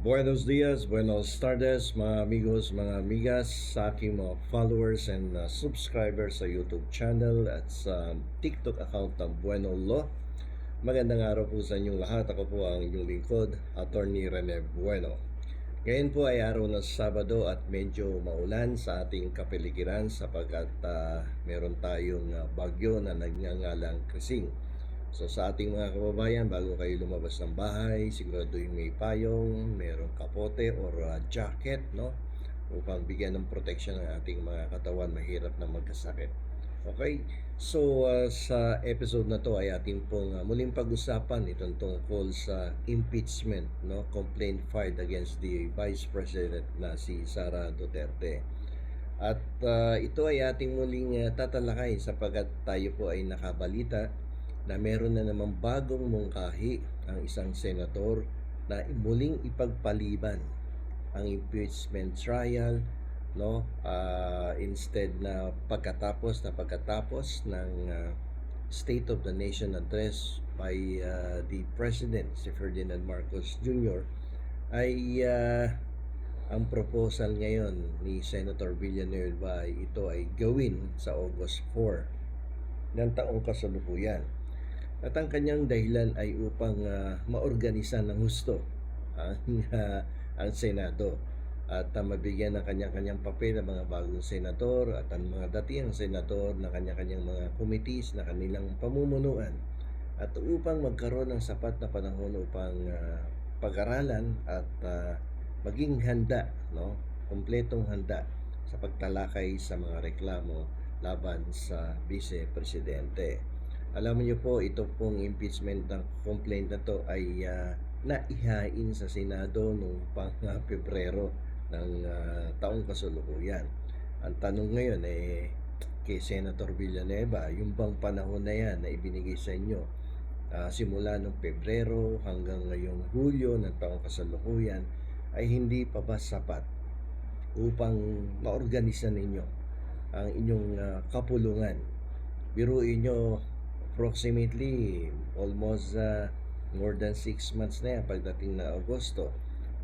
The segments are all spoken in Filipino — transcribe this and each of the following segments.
Buenos dias, buenos tardes, mga amigos, mga amigas, sa aking mga followers and uh, subscribers sa YouTube channel at sa TikTok account ng Bueno Law. Magandang araw po sa inyong lahat. Ako po ang inyong lingkod, Attorney Rene Bueno. Ngayon po ay araw ng Sabado at medyo maulan sa ating kapiligiran sapagkat uh, meron tayong uh, bagyo na nagngangalang Krising. So sa ating mga kababayan, bago kayo lumabas ng bahay, siguraduhin may payong, mayroong kapote or uh, jacket, no? Upang bigyan ng protection ng ating mga katawan, mahirap na magkasakit. Okay? So uh, sa episode na to ay ating pong uh, muling pag-usapan itong tungkol sa impeachment, no? Complaint filed against the Vice President na si Sara Duterte. At uh, ito ay ating muling uh, tatalakayin sapagkat tayo po ay nakabalita na meron na namang bagong mungkahi ang isang senator na muling ipagpaliban ang impeachment trial no uh, instead na pagkatapos na pagkatapos ng uh, State of the Nation address by uh, the President si Ferdinand Marcos Jr. ay uh, ang proposal ngayon ni Senator Villanueva ay ito ay gawin sa August 4 ng taong kasalukuyan. At ang kanyang dahilan ay upang uh, maorganisa ng husto ang, uh, ang Senado at uh, mabigyan ng kanyang-kanyang papel ang mga bagong senador at ang mga dating senador na kanyang-kanyang mga committees na kanilang pamumunuan at upang magkaroon ng sapat na panahon upang uh, pag-aralan at uh, maging handa, no? Kompletong handa sa pagtalakay sa mga reklamo laban sa vice presidente. Alam niyo po, ito pong impeachment ng complaint na to ay uh, naihain sa Senado noong pang uh, Pebrero ng uh, taong kasalukuyan. Ang tanong ngayon eh kay Senator Villanueva, yung bang panahon na yan na ibinigay sa inyo uh, simula noong Pebrero hanggang ngayong Hulyo ng taong kasalukuyan ay hindi pa ba sapat upang maorganisa ninyo ang inyong uh, kapulungan. Biruin nyo approximately almost uh, more than 6 months na yan pagdating na Agosto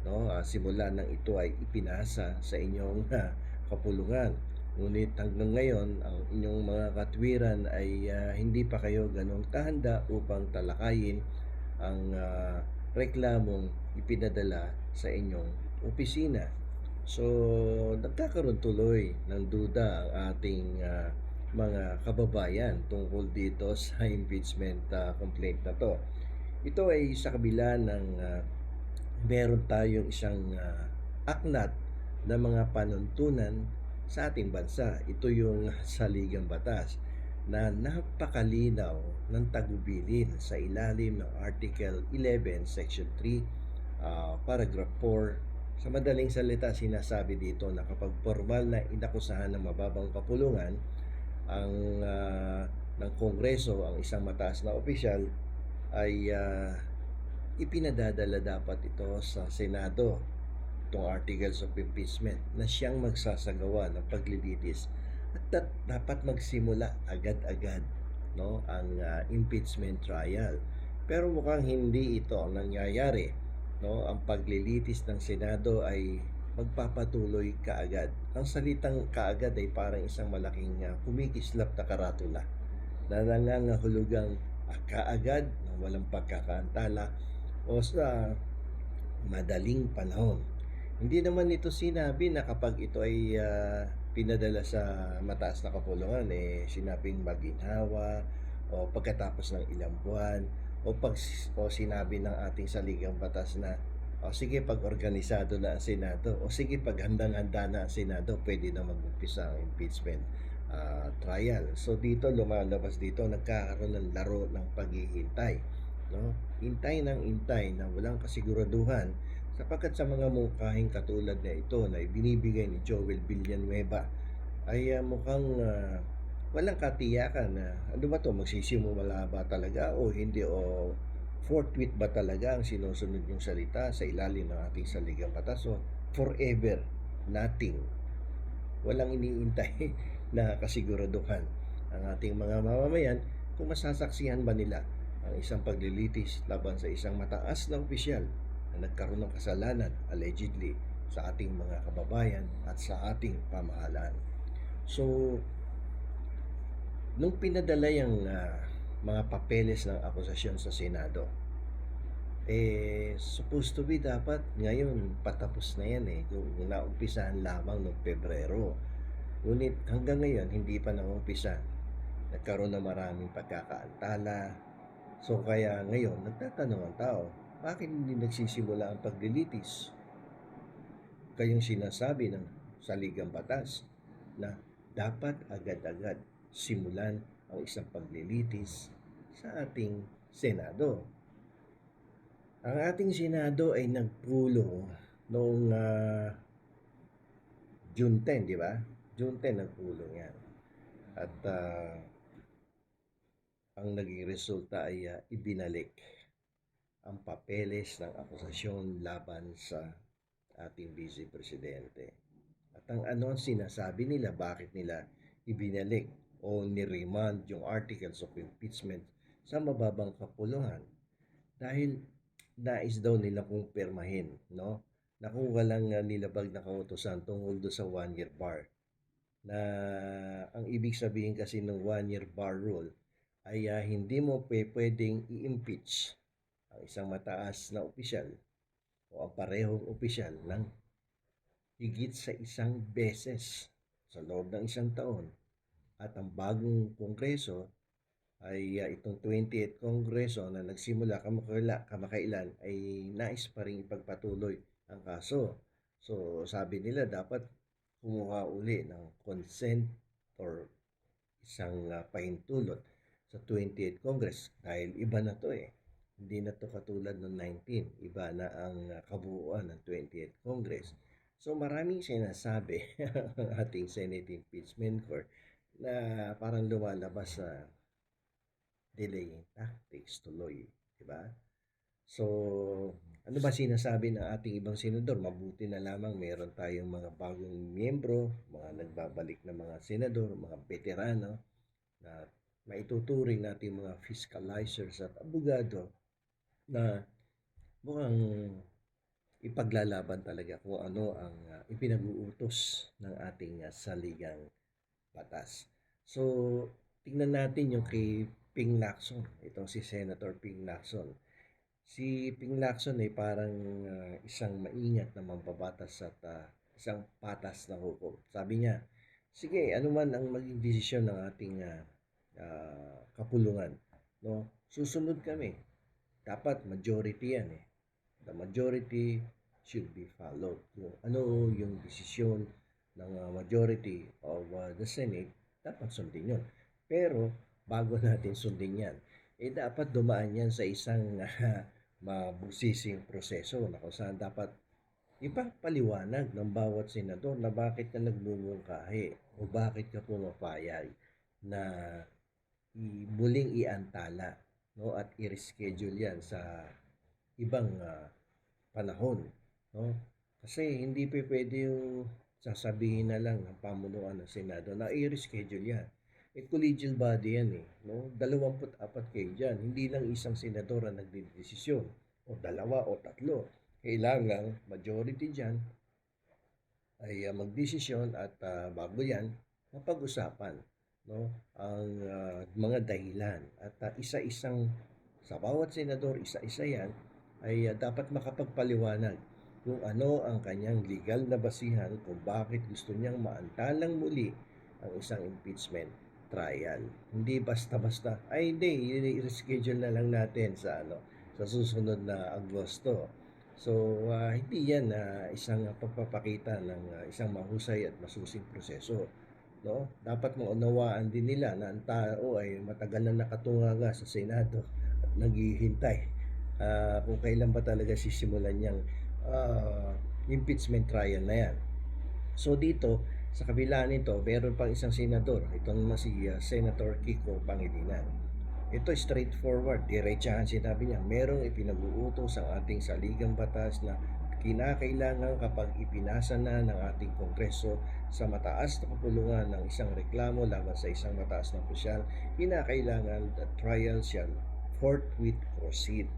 no? Uh, simula nang ito ay ipinasa sa inyong uh, kapulungan. Ngunit hanggang ngayon ang inyong mga katwiran ay uh, hindi pa kayo ganong kahanda upang talakayin ang uh, reklamong ipinadala sa inyong opisina. So nagkakaroon tuloy ng duda ang ating uh, mga kababayan tungkol dito sa impeachment uh, complaint na to. Ito ay sa kabila ng uh, meron tayong isang uh, aknat na mga panuntunan sa ating bansa. Ito yung saligang batas na napakalinaw ng tagubilin sa ilalim ng Article 11, Section 3, uh, Paragraph 4. Sa madaling salita, sinasabi dito na kapag formal na inakusahan ng mababang kapulungan, ang uh, ng Kongreso ang isang mataas na opisyal ay uh, ipinadadala dapat ito sa Senado itong articles of impeachment na siyang magsasagawa ng paglilitis. At dat, dapat magsimula agad-agad no ang uh, impeachment trial. Pero mukhang hindi ito ang nangyayari no? Ang paglilitis ng Senado ay magpapatuloy kaagad. Ang salitang kaagad ay parang isang malaking uh, kumikislap na karatula na nangangahulugang uh, kaagad na walang pagkakaantala o sa madaling panahon. Hindi naman ito sinabi na kapag ito ay uh, pinadala sa mataas na kapulungan, eh, sinabing maginhawa o pagkatapos ng ilang buwan o pag o sinabi ng ating saligang batas na o sige, pag organisado na ang Senado, o sige, pag handang-handa na ang Senado, pwede na mag-umpisa ang impeachment uh, trial. So dito, lumalabas dito, nagkakaroon ng laro ng paghihintay. No? Hintay ng hintay na walang kasiguraduhan sapagkat sa mga mukahing katulad na ito na ibinibigay ni Joel Villanueva ay uh, mukhang uh, walang katiyakan na ano ba to magsisimula ba talaga o hindi o forthwith ba talaga ang sinusunod yung salita sa ilalim ng ating saligang batas o forever nothing walang iniintay na kasiguraduhan ang ating mga mamamayan kung masasaksihan ba nila ang isang paglilitis laban sa isang mataas na opisyal na nagkaroon ng kasalanan allegedly sa ating mga kababayan at sa ating pamahalaan. So, nung pinadala yung ah, mga papeles ng akusasyon sa Senado, eh, supposed to be dapat ngayon patapos na yan eh. Kung naumpisahan lamang noong Pebrero. Ngunit hanggang ngayon, hindi pa naumpisa. Nagkaroon na maraming pagkakaantala. So kaya ngayon, nagtatanong ang tao, bakit hindi nagsisimula ang paglilitis? Kayong sinasabi ng saligang batas na dapat agad-agad simulan ang isang paglilitis sa ating Senado. Ang ating Senado ay nagpulong noong ah, June 10, di ba? June 10 nagpulong yan. At ah, ang naging resulta ay ah, ibinalik ang papeles ng akusasyon laban sa ating Vice Presidente. At ang ano ang sinasabi nila, bakit nila ibinalik o niremand yung articles of impeachment sa mababang kapulungan dahil nais daw nila kung permahin, no? Na kung uh, nilabag na kautosan tungkol do sa one-year bar. Na ang ibig sabihin kasi ng one-year bar rule ay uh, hindi mo pwedeng i-impeach ang isang mataas na opisyal o ang parehong opisyal ng higit sa isang beses sa loob ng isang taon at ang bagong kongreso ay uh, itong 28th Kongreso na nagsimula kamakailan, kamakailan ay nais pa rin ipagpatuloy ang kaso. So sabi nila dapat kumuha uli ng consent or isang uh, pahintulot sa 28th Congress dahil iba na to eh. Hindi na to katulad ng 19. Iba na ang uh, kabuuan ng 28th Congress. So maraming sinasabi ang ating Senate Impeachment Court na parang lumalabas sa delaying tactics tuloy, di ba? So, ano ba sinasabi ng ating ibang senador? Mabuti na lamang meron tayong mga bagong miyembro, mga nagbabalik na mga senador, mga veterano na maituturing natin mga fiscalizers at abogado na mukhang ipaglalaban talaga kung ano ang uh, ipinag-uutos ng ating uh, saligang batas. So, tingnan natin yung kay Ping Lacson. Itong si Senator Ping Lacson. Si Ping Lacson ay parang uh, isang maingat na mambabatas at uh, isang patas na hukom. Sabi niya, sige, ano man ang maging desisyon ng ating uh, uh, kapulungan, no? Susunod kami. Dapat majority yan eh. The majority should be followed. Ano yung desisyon ng uh, majority of uh, the Senate, dapat sundin yun. Pero bago natin sundin yan, eh dapat dumaan yan sa isang uh, mabusising proseso na kung saan dapat ipapaliwanag ng bawat senador na bakit ka nagmumungkahi o bakit ka pumapayag na i- muling iantala no at i-reschedule yan sa ibang uh, panahon no kasi hindi pa pwede yung sasabihin na lang ng pamunuan ng Senado na i-reschedule yan eh, collegial body yan eh. No? 24 kayo dyan. Hindi lang isang senador ang nagdidesisyon. O dalawa o tatlo. Kailangan majority dyan ay uh, magdesisyon at uh, bago yan, mapag-usapan no? ang uh, mga dahilan. At uh, isa-isang, sa bawat senador, isa-isa yan, ay uh, dapat makapagpaliwanag kung ano ang kanyang legal na basihan kung bakit gusto niyang maantalang muli ang isang impeachment trial. Hindi basta-basta, ay hindi, i-reschedule na lang natin sa ano, sa susunod na Agosto. So, uh, hindi yan uh, isang pagpapakita ng uh, isang mahusay at masusing proseso. No? Dapat maunawaan din nila na ang tao ay matagal na nakatunganga sa Senado at naghihintay uh, kung kailan ba talaga sisimulan niyang uh, impeachment trial na yan. So dito, sa kabila nito, meron pang isang senador. Itong na si uh, Senator Kiko Pangilinan. Ito straightforward, diretsahan sinabi niya, merong ipinag-uutos ang ating saligang batas na kinakailangan kapag ipinasa na ng ating kongreso sa mataas na kapulungan ng isang reklamo laban sa isang mataas na opisyal, kinakailangan the trial shall forthwith proceed.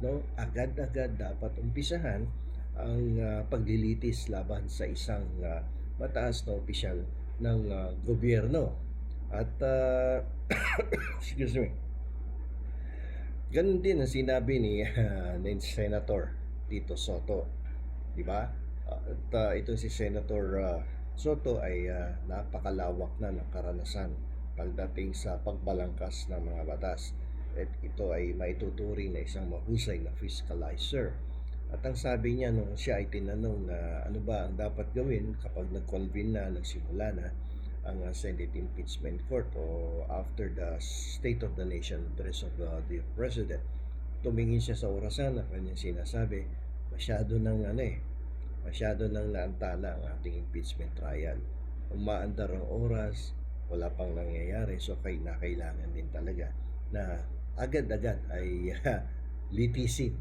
No? Agad-agad dapat umpisahan ang ah, paglilitis laban sa isang ah, mataas na opisyal ng ah, gobyerno. At ah, excuse me. Ganun din ang sinabi ni, ah, ni Senator Tito Soto di ba? At ah, ito si Senator ah, Soto ay ah, napakalawak na ng karanasan pagdating sa pagbalangkas ng mga batas at ito ay maituturing na isang mahusay na fiscalizer. At ang sabi niya nung siya ay tinanong na ano ba ang dapat gawin kapag nag-convene na, nagsimula na ang uh, Senate Impeachment Court o after the State of the Nation address of uh, the President. Tumingin siya sa orasan at kanyang sinasabi, masyado nang ano eh, masyado nang naantala ang ating impeachment trial. Umaandar ang oras, wala pang nangyayari, so kay nakailangan din talaga na agad-agad ay litisin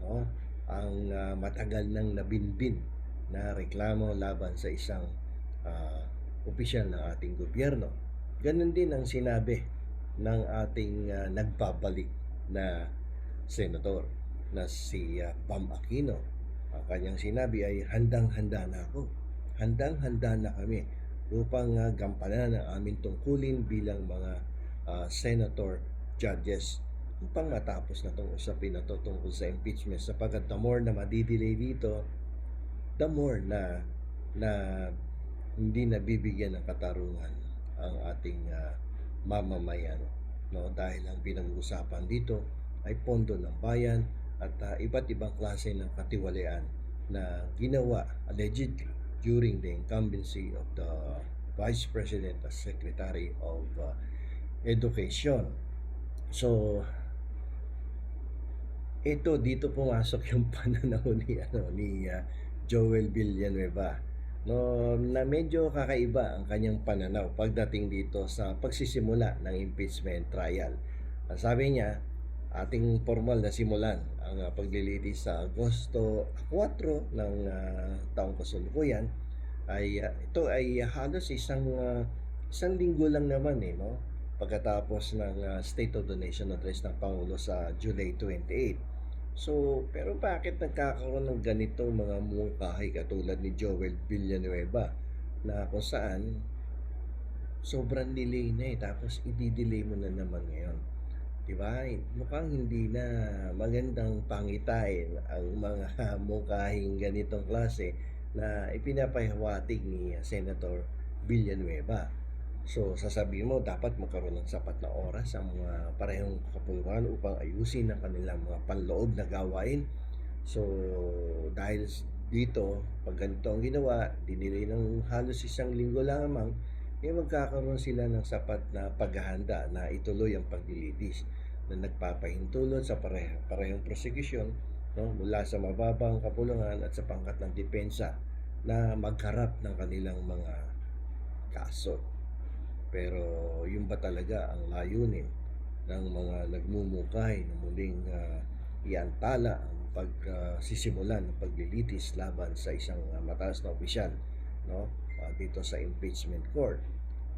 no? ang ah, matagal nang nabinbin na reklamo laban sa isang ah, opisyal ng ating gobyerno. Ganon din ang sinabi ng ating ah, nagbabalik na senador na si ah, Bam Aquino. Ang kanyang sinabi ay handang-handa na ako. Handang-handa na kami upang ah, gampanan ang aming tungkulin bilang mga ah, senator judges upang matapos na itong usapin na to tungkol sa impeachment sapagkat the more na madidelay dito the more na na hindi nabibigyan ng katarungan ang ating ah, mamamayan no dahil ang pinag-uusapan dito ay pondo ng bayan at ah, iba't ibang klase ng katiwalian na ginawa allegedly during the incumbency of the Vice President as Secretary of ah, Education. So, ito dito pumasok yung pananaw ni ano ni ah, Joel Villanueva no na medyo kakaiba ang kanyang pananaw pagdating dito sa pagsisimula ng impeachment trial. Ang sabi niya, ating formal na simulan ang ah, paglilitis sa Agosto 4 ng ah, taong kasalukuyan ay ah, ito ay halos isang ah, isang linggo lang naman eh no pagkatapos ng ah, State of the Nation address ng Pangulo sa July 28. So, pero bakit nagkakaroon ng ganitong mga mungkahi katulad ni Joel Villanueva na kung saan sobrang delay na eh tapos i-delay mo na naman ngayon. 'Di ba? Mukhang hindi na magandang pangitain ang mga mungkahing ganitong klase na ipinapahiwatig ni Senator Villanueva. So, sasabihin mo, dapat magkaroon ng sapat na oras ang mga parehong kapulungan upang ayusin ang kanilang mga panloob na gawain. So, dahil dito, pag ganito ang ginawa, dinilay ng halos isang linggo lamang, eh magkakaroon sila ng sapat na paghahanda na ituloy ang paglilitis na nagpapahintulot sa pareho, parehong prosecution no, mula sa mababang kapulungan at sa pangkat ng depensa na magharap ng kanilang mga kaso. Pero yun ba talaga ang layunin ng mga nagmumukay na muling ah, iantala ang pagsisimulan ng paglilitis laban sa isang ah, mataas na opisyal no Ah, dito sa impeachment court.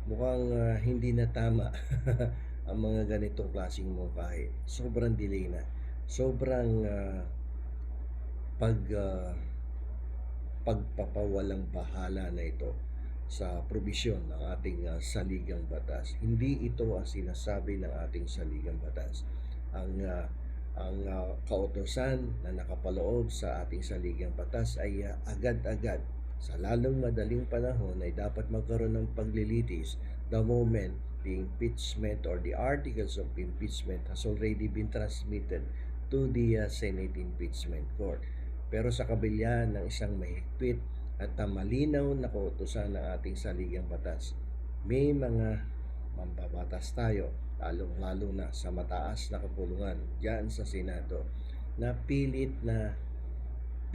Mukhang ah, hindi na tama ang mga ganitong klaseng mungkahi. Sobrang delay na. Sobrang ah, pag ah, pagpapawalang bahala na ito sa probisyon ng ating uh, saligang batas. Hindi ito ang sinasabi ng ating saligang batas. Ang uh, ang uh, kautosan na nakapaloob sa ating saligang batas ay uh, agad-agad sa lalong madaling panahon ay dapat magkaroon ng paglilitis the moment the impeachment or the articles of impeachment has already been transmitted to the uh, Senate Impeachment Court. Pero sa kabilyaan ng isang mahigpit at uh, malinaw na kautusan ng ating saligang batas, may mga mambabatas tayo, lalong-lalo na sa mataas na kapulungan diyan sa Senado, na pilit na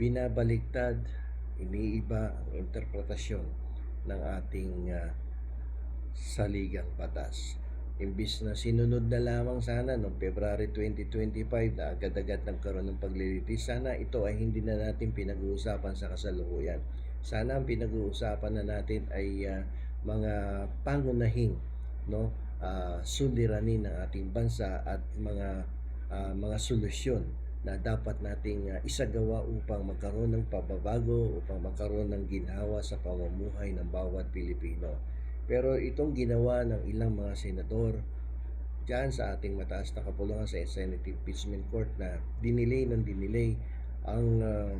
binabaliktad, iniiba ang interpretasyon ng ating uh, saligang batas. Imbis na sinunod na lamang sana noong February 2025 na agad-agad nagkaroon ng paglilitis, sana ito ay hindi na natin pinag-uusapan sa kasalukuyan. Sana ang pinag-uusapan na natin ay uh, mga pangunahing no uh, suliranin ng ating bansa at mga uh, mga solusyon na dapat nating ah, isagawa upang magkaroon ng pababago, upang magkaroon ng ginhawa sa pamumuhay ng bawat Pilipino. Pero itong ginawa ng ilang mga senador dyan sa ating mataas na kapulungan sa Senate Impeachment Court na dinilay ng dinilay ang ah,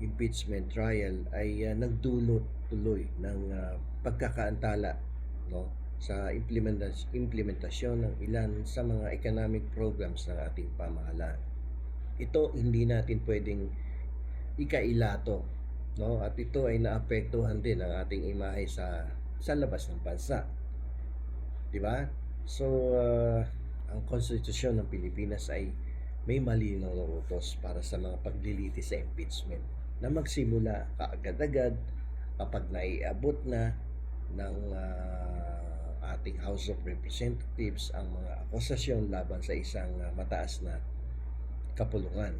impeachment trial ay ah, nagdulot tuloy ng ah, pagkakaantala no sa implementas- implementasyon ng ilan sa mga economic programs ng ating pamahalaan. Ito hindi natin pwedeng ikailato no at ito ay naapektuhan din ang ating imahe sa sa labas ng bansa. 'Di ba? So ah, ang konstitusyon ng Pilipinas ay may malinaw na utos para sa mga paglilitis sa impeachment na magsimula kaagad-agad kapag naiabot na ng ah, ating House of Representatives ang mga akusasyon laban sa isang ah, mataas na kapulungan.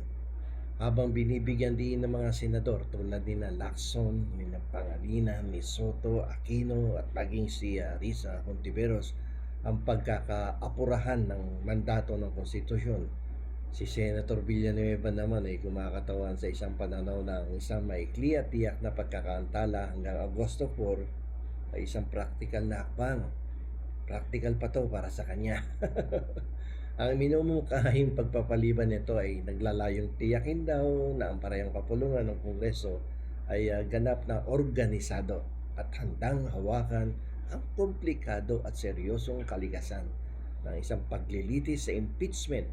Habang binibigyan din ng mga senador tulad ni na Lacson, ni na ni Soto, Aquino at maging si ah, Risa Hontiveros ang pagkakaapurahan ng mandato ng konstitusyon. Si Senator Villanueva naman ay kumakatawan sa isang pananaw na ang isang maikli at tiyak na pagkakaantala hanggang Agosto 4 ay isang practical na hakbang. Practical pa to para sa kanya. ang minumukahing pagpapaliban nito ay naglalayong tiyakin daw na ang parehong kapulungan ng Kongreso ay ah, ganap na organisado at handang hawakan ang komplikado at seryosong kaligasan ng isang paglilitis sa impeachment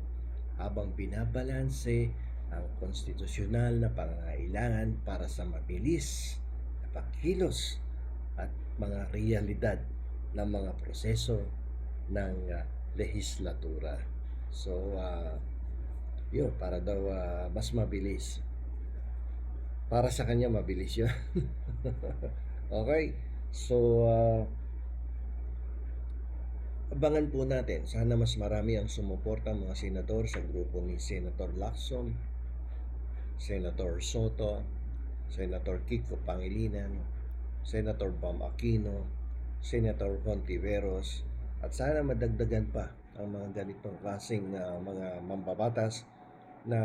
habang binabalanse ang konstitusyonal na pangangailangan para sa mabilis na pagkilos at mga realidad ng mga proseso ng ah, lehislatura. So, ah, yun, para daw ah, mas mabilis. Para sa kanya, mabilis yun. okay? So, ah, abangan po natin. Sana mas marami ang sumuporta mga senador sa grupo ni Senator Lacson, Senator Soto, Senator Kiko Pangilinan, Senator Bam Aquino, Senator Contiveros, at sana madagdagan pa ang mga ganitong klaseng ah, mga mambabatas na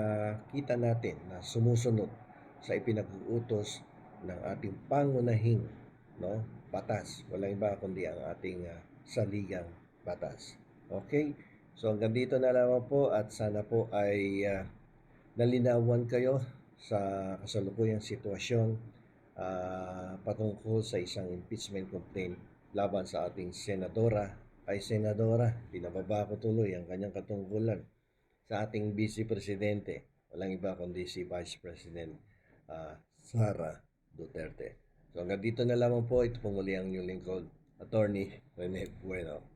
kita natin na sumusunod sa ipinag-uutos ng ating pangunahing no batas. Walang iba kundi ang ating ah, saligang batas. Okay? So hanggang dito na lamang po at sana po ay ah, nalinawan kayo sa kasalukuyang sitwasyon ah, patungkol sa isang impeachment complaint laban sa ating senadora ay senadora, pinababa ko tuloy ang kanyang katungkulan sa ating vice presidente. Walang iba kundi si Vice President ah, Sara Duterte. So hanggang dito na lamang po, ito po muli ang inyong lingkod, Attorney Rene Bueno.